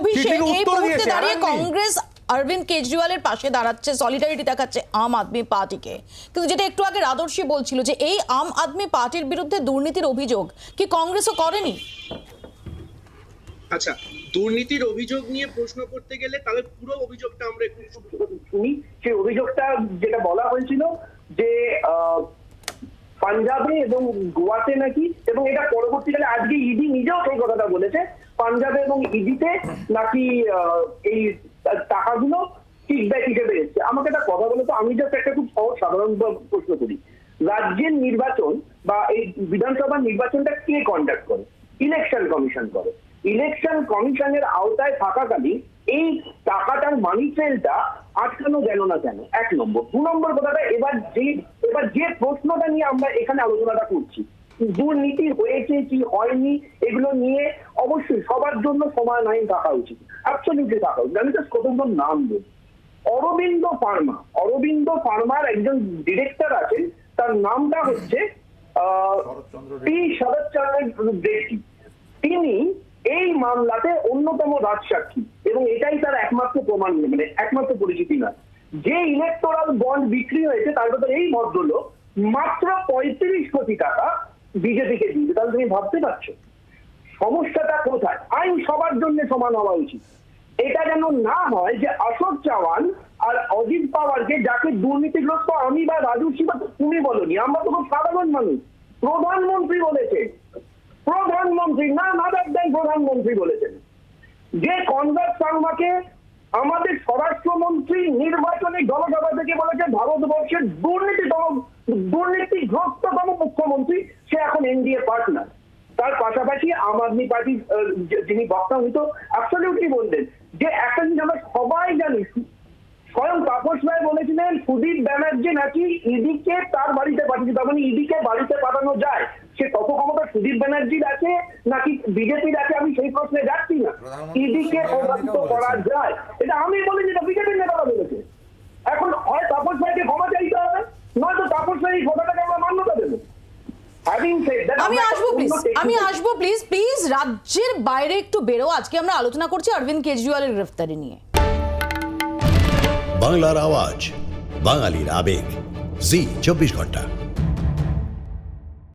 অভিষেক এই মুহূর্তে দাঁড়িয়ে কংগ্রেস অরবিন্দ কেজরিওয়ালের পাশে দাঁড়াচ্ছে সলিডারিটি দেখাচ্ছে আম আদমি পার্টিকে। কিন্তু যেটা একটু আগে রাদর্শী বলছিল যে এই আম আদমি পার্টির বিরুদ্ধে দুর্নীতির অভিযোগ কি কংগ্রেসও করেনি? আচ্ছা দুর্নীতির অভিযোগ নিয়ে প্রশ্ন করতে গেলে তাহলে পুরো অভিযোগটা আমরা একটু শুনি সেই অভিযোগটা যেটা বলা হয়েছিল যে আহ, পাঞ্জাবে এবং গোয়াতে নাকি এবং এটা পরবর্তীকালে আজকে ইডি নিজেও সেই কথাটা বলেছে পাঞ্জাবে এবং ইডিতে নাকি এই টাকাগুলো কিকব্যাক হিসেবে এসছে? আমাকে একটা কথা বলে তো, আমি জাস্ট একটা খুব সহজ, সাধারণ প্রশ্ন করি। রাজ্যের নির্বাচন বা এই বিধানসভা নির্বাচনটা কে কন্ডাক্ট করে? ইলেকশন কমিশন করে। ইলেকশন কমিশনের আওতায় থাকাকালীন এই টাকাটার মানি ট্রেলটা আটকানো গেল না কেন? এক নম্বর। দু নম্বর কথাটা, এবার যে এবার যে প্রশ্নটা নিয়ে আমরা এখানে আলোচনাটা করছি দুর্নীতি হয়েছে কি হয়নি এগুলো নিয়ে অবশ্যই সবার জন্য সমান আইন থাকা উচিত। অ্যাবসলিউটলি থাকা উচিত। আমি তো কতগুলো নাম দেব অরবিন্দ ফার্মা। অরবিন্দ ফার্মার একজন ডিরেক্টর আছেন তার নামটা হচ্ছে পি শরৎচন্দ্র রেড্ডি। তিনি এই মামলাতে অন্যতম রাজসাক্ষী এবং এটাই তার একমাত্র প্রমাণ মানে একমাত্র পরিচিতি না যে ইলেকটোরাল বন্ড বিক্রি হয়েছে তার ভেতরে এই ভদ্রলোক মাত্র পঁয়ত্রিশ কোটি টাকা বিজেপিকে দিয়েছে তাহলে তুমি ভাবতে পারছ। সমস্যাটা কোথায়? আইন সবার জন্য সমান হওয়া উচিত। এটা যেন না হয় যে অশোক চাওয়ান আর অজিত পাওয়ারকে যাকে দুর্নীতিগ্রস্ত আমি বা রাজু শিবা তুমি বলনি, আমরা তো খুব সাধারণ মানুষ। প্রধানমন্ত্রী বলেছে প্রধানমন্ত্রী না না দেন প্রধানমন্ত্রী বলেছেন। যে কনভার্ট শর্মাকে আমাদের স্বরাষ্ট্রমন্ত্রী নির্বাচনী জনসভা থেকে বলেছে ভারতবর্ষের দুর্নীতিতম দুর্নীতিগ্রস্ততম মুখ্যমন্ত্রী সে এখন এনডিএ পার্টনার তার পাশাপাশি আম আদমি পার্টি যিনি বক্তা হইতো অ্যাবসলিউটলি বললেন যে একটা জিনিস আমরা সবাই জানি স্বয়ং তাপস রায় বলেছিলেন সুদীপ ব্যানার্জি নাকি ইডিকে তার বাড়িতে পাঠিয়েছে তার মানে ইডিকে বাড়িতে পাঠানো যায়। সে কত ক্ষমতা সুদীপ ব্যানার্জির আছে নাকি বিজেপির আছে আমি সেই প্রশ্নে যাচ্ছি না। ইডিকে প্রভাবিত করা যায়। এটা আমি বলি যেটা বিজেপির নেতারা বলেছে। এখন হয় তাপস রায়কে ক্ষমা চাইতে হবে নয়তো তাপস রায় এই আমি আসব প্লিজ আমি আসব প্লিজ প্লিজ রাজ্যের বাইরে একটু বেরো। আজকে আমরা আলোচনা করছি অরবিন্দ কেজরিওয়ালের গ্রেফতারি নিয়ে। বাংলার আওয়াজ বাঙালির আবেগ। জি চব্বিশ ঘণ্টা।